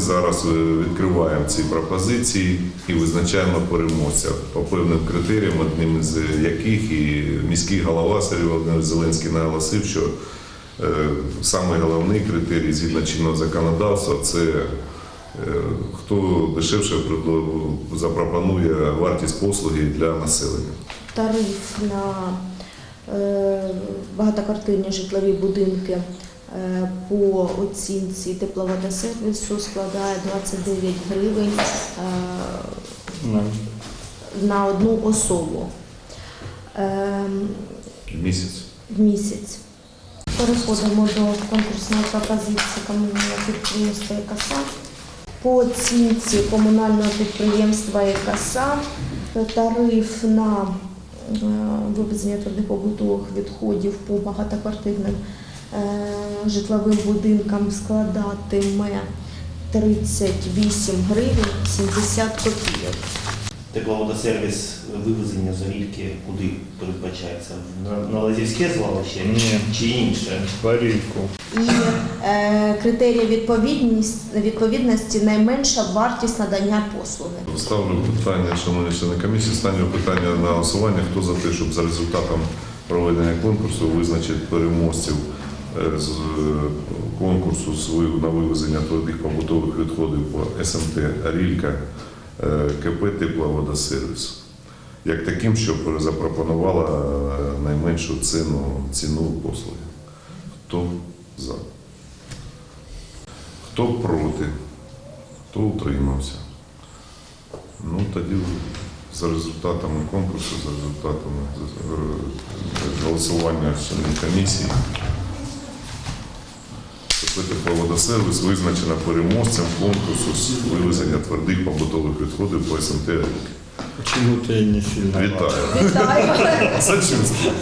зараз е, відкриваємо ці пропозиції і визначаємо переможця по певним критеріям, одним із яких і міський голова Сергій Володимирович Зеленський наголосив, що е, самий головний критерій згідно чинного законодавства це е, хто дешевше запропонує вартість послуги для населення. Тариф на багатоквартирні житлові будинки по оцінці тепловодосервісу складає 29 гривень е, на одну особу е, В місяць. місяць. Переходимо до конкурсної пропозиції комунального підприємства «Екоса». По оцінці комунального підприємства «Екоса» тариф на е, вивезення твердих побутових відходів по багатоквартирним е, житловим будинкам складатиме 38 гривень 70 копійок. Тепловодосервіс вивезення зорільки куди передбачається? На, на Лазівське звалище Ні. чи інше? Варівку. І е, критерії відповідність, відповідності найменша вартість надання послуги. Ставлю питання, шановні члени комісії, ставлю питання на голосування. Хто за те, щоб за результатом проведення конкурсу визначити переможців е, з е, конкурсу на вивезення твердих побутових відходів по СМТ Арілька е, КП Тепловодосервіс. Як таким, щоб запропонувала е, найменшу ціну, ціну послуги. Хто за? Хто проти? Хто утримався? Ну, тоді за результатами конкурсу, за результатами е, голосування членів комісії. Тепловодосервіс визначена переможцем конкурсу з вивезення твердих побутових відходів по СМТ. Чому ти не сильно? Вітаю! Вітаю! Сочувствую.